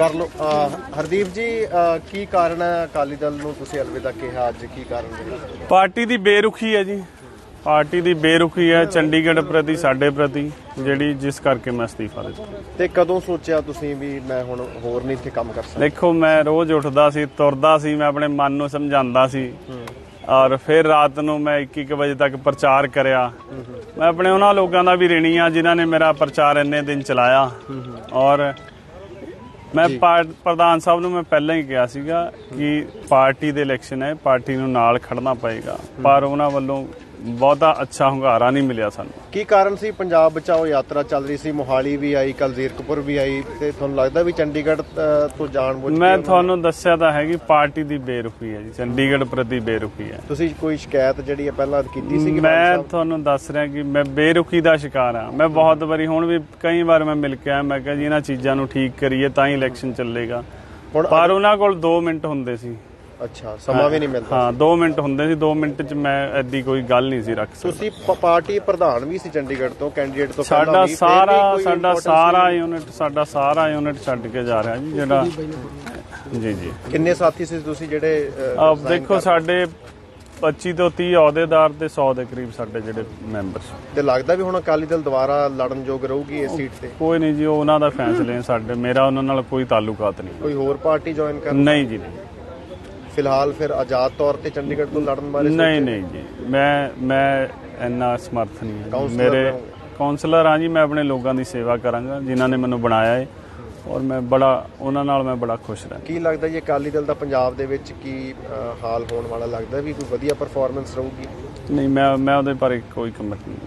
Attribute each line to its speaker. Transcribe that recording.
Speaker 1: ਕਰ ਅਹ ਹਰਦੀਪ ਜੀ ਕੀ ਕਾਰਨ ਹੈ? ਅਕਾਲੀ ਦਲ ਨੂੰ ਤੁਸੀਂ ਅਲਵਿਦਾ ਕਿਹਾ ਅੱਜ ਕੀ ਕਾਰਨ ਹੈ
Speaker 2: ਪਾਰਟੀ ਦੀ ਬੇਰੁਖੀ ਹੈ ਜੀ। ਪਾਰਟੀ ਦੀ ਬੇਰੁਖੀ ਹੈ ਚੰਡੀਗੜ੍ਹ ਪ੍ਰਤੀ ਸਾਡੇ ਪ੍ਰਤੀ ਜਿਹੜੀ ਜਿਸ ਕਰਕੇ ਮੈਂ ਅਸਤੀਫਾ ਦਿੱਤਾ।
Speaker 1: ਤੇ ਕਦੋਂ ਸੋਚਿਆ ਤੁਸੀਂ ਵੀ ਮੈਂ ਹੁਣ ਹੋਰ ਨਹੀਂ ਇੱਥੇ ਕੰਮ ਕਰ ਸਕਦਾ?
Speaker 2: ਦੇਖੋ ਮੈਂ ਰੋਜ਼ ਉੱਠਦਾ ਸੀ ਤੁਰਦਾ ਸੀ ਮੈਂ ਆਪਣੇ ਮਨ ਨੂੰ ਸਮਝਾਉਂਦਾ ਸੀ। ਔਰ ਫਿਰ ਰਾਤ ਨੂੰ ਮੈਂ 1-1 ਵਜੇ ਤੱਕ ਪ੍ਰਚਾਰ ਕਰਿਆ। ਮੈਂ ਆਪਣੇ ਉਹਨਾਂ ਲੋਕਾਂ ਦਾ ਵੀ ਰਿਣੀ ਆ ਜਿਨ੍ਹਾਂ ਨੇ ਮੇਰਾ ਪ੍ਰਚਾਰ ਇੰਨੇ ਦਿਨ ਚਲਾਇਆ। ਔਰ ਮੈਂ ਪਾਰ- ਪ੍ਰਧਾਨ ਸਾਹਿਬ ਨੂੰ ਮੈਂ ਪਹਿਲਾਂ ਹੀ ਕਿਹਾ ਸੀਗਾ ਕਿ ਪਾਰਟੀ ਦੇ ਇਲੈਕਸ਼ਨ ਹੈ ਪਾਰਟੀ ਨੂੰ ਨਾਲ ਖੜਨਾ ਪਏਗਾ। ਪਰ ਉਹਨਾਂ ਵੱਲੋਂ ਬਹੁਤਾ ਅੱਛਾ ਹੁੰਗਾਰਾ ਨਹੀਂ ਮਿਲਿਆ ਸਾਨੂੰ।
Speaker 1: ਕੀ ਕਾਰਨ ਸੀ? ਪੰਜਾਬ ਬਚਾਓ ਯਾਤਰਾ ਚੱਲ ਰਹੀ ਸੀ ਮੋਹਾਲੀ ਵੀ ਆਈ ਕੱਲ ਜ਼ੀਰਕਪੁਰ ਵੀ ਆਈ ਤੇ ਤੁਹਾਨੂੰ ਲੱਗਦਾ ਵੀ ਚੰਡੀਗੜ੍ਹ ਤੋਂ ਜਾਣ ਬੁੱਝ
Speaker 2: ਮੈਂ ਤੁਹਾਨੂੰ ਦੱਸਿਆ ਤਾਂ ਹੈ ਕਿ ਪਾਰਟੀ ਦੀ ਬੇਰੁਖੀ ਹੈ ਜੀ ਚੰਡੀਗੜ੍ਹ ਪ੍ਰਤੀ ਬੇਰੁਖੀ ਹੈ।
Speaker 1: ਤੁਸੀਂ ਕੋਈ ਸ਼ਿਕਾਇਤ ਜਿਹੜੀ ਹੈ ਪਹਿਲਾਂ ਕੀਤੀ ਸੀ ਕਿ
Speaker 2: ਮੈਂ ਤੁਹਾਨੂੰ ਦੱਸ ਰਿਹਾ ਕਿ ਮੈਂ ਬੇਰੁਖੀ ਦਾ ਸ਼ਿਕਾਰ ਹਾਂ। ਮੈਂ ਬਹੁਤ ਵਾਰੀ ਹੁਣ ਵੀ ਕਈ ਵਾਰ ਮੈਂ ਮਿਲ ਕੇ ਆਇਆ ਮੈਂ ਕਿਹਾ ਜੀ ਇਹਨਾਂ ਚੀਜ਼ਾਂ ਨੂੰ ਠੀਕ ਕਰੀਏ ਤਾਂ ਹੀ ਇਲੈਕਸ਼ਨ ਚੱਲੇਗਾ। ਪਰ ਉਹਨਾਂ ਕੋਲ 2 ਮਿੰਟ ਹੁੰਦੇ ਸੀ।
Speaker 1: ਅੱਛਾ ਸਮਾਂ ਵੀ ਨਹੀਂ ਮਿਲਦਾ
Speaker 2: ਹਾਂ 2 ਮਿੰਟ ਹੁੰਦੇ ਸੀ 2 ਮਿੰਟ 'ਚ ਮੈਂ ਐਡੀ ਕੋਈ ਗੱਲ ਨਹੀਂ ਸੀ ਰੱਖ ਸਕਦਾ।
Speaker 1: ਤੁਸੀਂ ਪ- ਪਾਰਟੀ ਪ੍ਰਧਾਨ ਵੀ ਸੀ ਚੰਡੀਗੜ੍ਹ ਤੋਂ ਕੈਂਡੀਡੇਟ ਤੋਂ ਪਹਿਲਾਂ
Speaker 2: ਸਾਡਾ
Speaker 1: ਵੀ, ਫਿਰ ਵੀ
Speaker 2: ਸਾਰਾ
Speaker 1: ਕੋਈ
Speaker 2: ਸਾਡਾ
Speaker 1: importance
Speaker 2: ਸਾਰਾ? ਯੂਨਿਟ ਸਾਡਾ ਸਾਰਾ ਯੂਨਿਟ ਛੱਡ ਕੇ ਜਾ ਰਿਹਾ ਜੀ ਜਿਹੜਾ ਜੀ ਜੀ।
Speaker 1: ਕਿੰਨੇ ਸਾਥੀ ਸੀ ਤੁਸੀਂ ਜਿਹੜੇ ਅਹ, resign
Speaker 2: ਦੇਖੋ
Speaker 1: ਕਰ-
Speaker 2: ਸਾਡੇ 25 ਤੋਂ 30 ਅਹੁਦੇਦਾਰ ਤੇ 100 ਦੇ ਕਰੀਬ ਸਾਡੇ ਜਿਹੜੇ ਮੈਂਬਰ ਸੀ।
Speaker 1: ਤੇ ਲੱਗਦਾ ਵੀ ਹੁਣ ਅਕਾਲੀ ਦਲ ਦੁਬਾਰਾ ਲੜਨ ਯੋਗ ਰਹੂਗੀ ਇਸ ਸੀਟ ਤੇ?
Speaker 2: ਕੋਈ ਨਹੀਂ ਜੀ ਉਹ ਉਹਨਾਂ ਦਾ ਫੈਸਲੇ ਹੈ ਸਾਡੇ ਮੇਰਾ ਉਹਨਾਂ ਨਾਲ ਕੋਈ ਤਾਲੁਕਾਤ ਨਹੀਂ।
Speaker 1: ਕੋਈ ਹੋਰ ਪਾਰਟੀ ਜੁਆਇਨ ਕਰ
Speaker 2: ਨਹੀਂ ਜੀ ਨਹੀਂ।
Speaker 1: ਫਿਲਹਾਲ ਫਿਰ ਆਜ਼ਾਦ ਤੌਰ ਤੇ ਚੰਡੀਗੜ੍ਹ ਤੋਂ ਲੜਨ ਬਾਰੇ
Speaker 2: ਨਹੀਂ ਨਹੀਂ ਜੀ। ਮੈਂ ਮੈਂ ਇੰਨਾ ਸਮਰਥ ਨਹੀਂ ਹਾਂ ਮੇਰੇ? ਕਾਉਂਸਲਰ ਹਾਂ ਜੀ ਮੈਂ ਆਪਣੇ ਲੋਕਾਂ ਦੀ ਸੇਵਾ ਕਰਾਂਗਾ ਜਿਨ੍ਹਾਂ ਨੇ ਮੈਨੂੰ ਬਣਾਇਆ ਹੈ ਔਰ ਮੈਂ ਬੜਾ ਉਹਨਾਂ ਨਾਲ ਮੈਂ ਬੜਾ ਖੁਸ਼ ਰਹਿ।
Speaker 1: ਕੀ ਲੱਗਦਾ ਜੀ ਅਕਾਲੀ ਦਲ ਦਾ ਪੰਜਾਬ ਦੇ ਵਿੱਚ ਕੀ ਹਾਲ ਹੋਣ ਵਾਲਾ ਲੱਗਦਾ ਵੀ ਕੋਈ ਵਧੀਆ ਪਰਫਾਰਮੈਂਸ ਰਹੂਗੀ?
Speaker 2: ਨਹੀਂ ਮੈਂ ਮੈਂ ਉਹਦੇ ਬਾਰੇ ਕੋਈ ਕਮੈਂਟ ਨਹੀਂ।